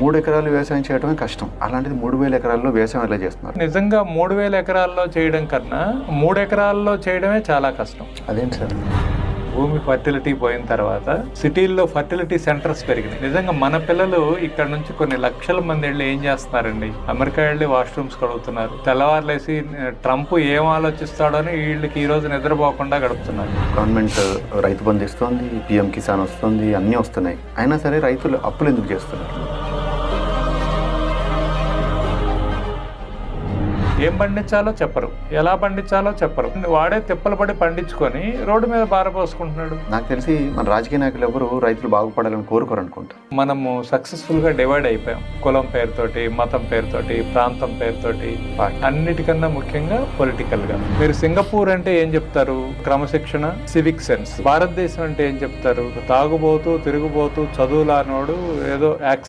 మూడు ఎకరాలు వ్యవసాయం చేయడమే కష్టం. అలాంటిది మూడు వేల ఎకరాల్లో వ్యవసాయం ఎలా చేస్తున్నారు? నిజంగా మూడు వేల ఎకరాల్లో చేయడం కన్నా మూడు ఎకరాల్లో చేయడమే చాలా కష్టం. అదేంటి సార్? భూమి ఫర్టిలిటీ పోయిన తర్వాత సిటీల్లో ఫర్టిలిటీ సెంటర్స్ పెరిగినాయి. నిజంగా మన పిల్లలు ఇక్కడ నుంచి కొన్ని లక్షల మంది వెళ్ళి ఏం చేస్తున్నారండి? అమెరికా వెళ్ళి వాష్రూమ్స్ కడుగుతున్నారు. తెల్లవారులేసి ట్రంప్ ఏం ఆలోచిస్తాడో అని వీళ్ళకి ఈ రోజు నిద్రపోకుండా గడుపుతున్నారు. గవర్నమెంట్ రైతు బంధు ఇస్తుంది పిఎం కిసాన్ వస్తుంది అన్నీ వస్తున్నాయి. అయినా సరే రైతులు అప్పులు ఎందుకు చేస్తున్నారు? ఏం పండించాలో చెప్పరు. ఎలా పండించాలో చెప్పరు. వాడే తిప్పలు పడి పండించుకొని రోడ్డు మీద బారపోసుకుంటున్నాడు నాకు తెలిసి మన రాజకీయ నాయకులు ఎవరు రైతులు బాగుపడాలని కోరుకోరు అనుకుంటా. మనము సక్సెస్ఫుల్గా డివైడ్ అయిపోయాం. కులం పేరుతోటి మతం పేరుతోటి ప్రాంతం పేరుతోటి. అన్నిటికన్నా ముఖ్యంగా పొలిటికల్గా. మీరు సింగపూర్ అంటే ఏం చెప్తారు? క్రమశిక్షణ సివిక్ సెన్స్ భారతదేశం అంటే ఏం చెప్తారు? తాగుబోతూ తిరుగుబోతూ చదువులానోడు ఏదో యాక్స్